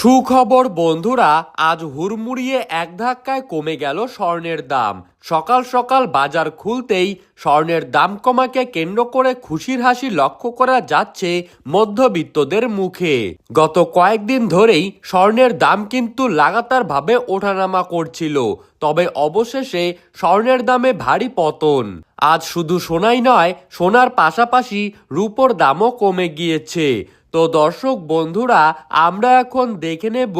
সুখবর, বন্ধুরা, আজ হুড়মুড়িয়ে এক ধাক্কায় কমে গেল স্বর্ণের দাম। সকাল সকাল বাজার খুলতেই স্বর্ণের দাম কমাকে কেন্দ্র করে খুশির হাসি লক্ষ্য করা যাচ্ছে মধ্যবিত্তদের মুখে। গত কয়েকদিন ধরেই স্বর্ণের দাম কিন্তু লাগাতারভাবে ওঠানামা করছিল, তবে অবশেষে স্বর্ণের দামে ভারী পতন। আজ শুধু সোনাই নয়, সোনার পাশাপাশি রূপোর দামও কমে গিয়েছে। তো দর্শক বন্ধুরা, আমরা এখন দেখে নেব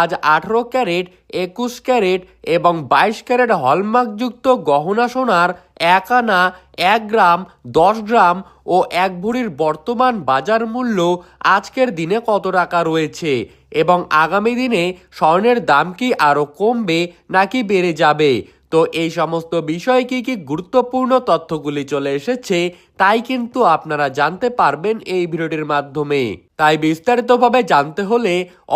আজ আঠারো ক্যারেট, একুশ ক্যারেট এবং বাইশ ক্যারেট হলমার্কযুক্ত গহনা সোনার এক আনা এক গ্রাম, দশ গ্রাম ও এক ভরির বর্তমান বাজার মূল্য আজকের দিনে কত টাকা রয়েছে এবং আগামী দিনে স্বর্ণের দাম কি আরও কমবে নাকি বেড়ে যাবে? তো এই সমস্ত বিষয়ে কি কি গুরুত্বপূর্ণ তথ্যগুলি চলে এসেছে, তাই কিন্তু আপনারা জানতে পারবেন এই ভিডিওটির মাধ্যমে। তাই বিস্তারিতভাবে জানতে হলে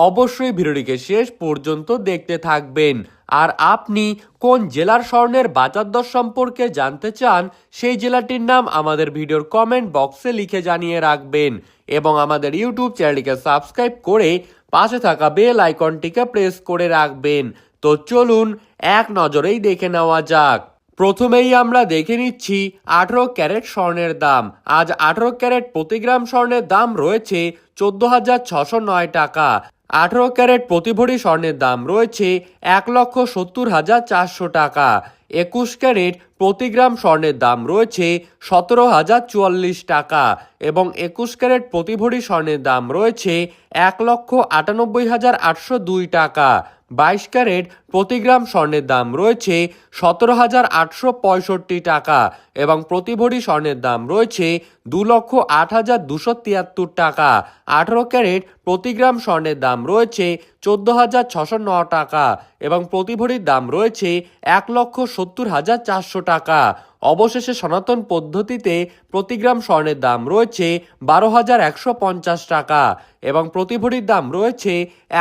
অবশ্যই ভিডিওটিকে শেষ পর্যন্ত দেখতে থাকবেন। আর আপনি কোন জেলার স্বর্ণের বাজার দর সম্পর্কে জানতে চান, সেই জেলাটির নাম আমাদের ভিডিওর কমেন্ট বক্সে লিখে জানিয়ে রাখবেন। এবং আমাদের ইউটিউব চ্যানেলটিকে সাবস্ক্রাইব করে পাশে থাকা বেল আইকনটিকে প্রেস করে রাখবেন। তো চলুন এক নজরেই দেখে নেওয়া যাক। প্রথমেই আমরা দেখে নিচ্ছি আঠেরো ক্যারেট স্বর্ণের দাম। আজ আঠেরো ক্যারেট প্রতি গ্রাম স্বর্ণের দাম রয়েছে চোদ্দ হাজার ছশো নয় টাকা। আঠেরো ক্যারেট প্রতি ভরি স্বর্ণের দাম রয়েছে এক লক্ষ সত্তর হাজার চারশো টাকা। একুশ ক্যারেট প্রতি গ্রাম স্বর্ণের দাম রয়েছে সতেরো হাজার চুয়াল্লিশ টাকা এবং একুশ ক্যারেট প্রতি ভরি স্বর্ণের দাম রয়েছে এক লক্ষ আটানব্বই হাজার আটশো দুই টাকা। বাইশ ক্যারেট প্রতি গ্রাম স্বর্ণের দাম রয়েছে সতেরো হাজার আটশো পঁয়ষট্টি টাকা এবং প্রতি ভরি স্বর্ণের দাম রয়েছে দু লক্ষ আট হাজার দুশো তিয়াত্তর টাকা। আঠারো ক্যারেট প্রতি গ্রাম স্বর্ণের দাম রয়েছে চোদ্দ হাজার ছশো ন টাকা। এবং প্রতি ভরির দাম রয়েছে এক লক্ষ সত্তর হাজার চারশো টাকা। অবশেষে সনাতন পদ্ধতিতে প্রতি গ্রাম স্বর্ণের দাম রয়েছে বারো হাজার একশো পঞ্চাশ টাকা এবং প্রতি ভরির দাম রয়েছে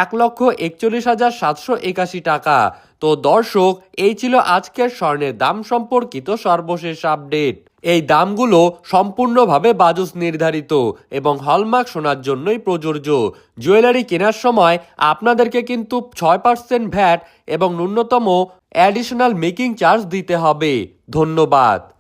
এক লক্ষ একচল্লিশ হাজার সাতশো একাশি টাকা। তো দর্শক, এই ছিল আজকের স্বর্ণের দাম সম্পর্কিত সর্বশেষ আপডেট এই দামগুলো সম্পূর্ণভাবে বাজুস নির্ধারিত এবং হলমার্ক শোনার জন্যই প্রযোজ্য। জুয়েলারি কেনার সময় আপনাদেরকে কিন্তু ছয় পার্সেন্ট ভ্যাট এবং ন্যূনতম অ্যাডিশনাল মেকিং চার্জ দিতে হবে। ধন্যবাদ।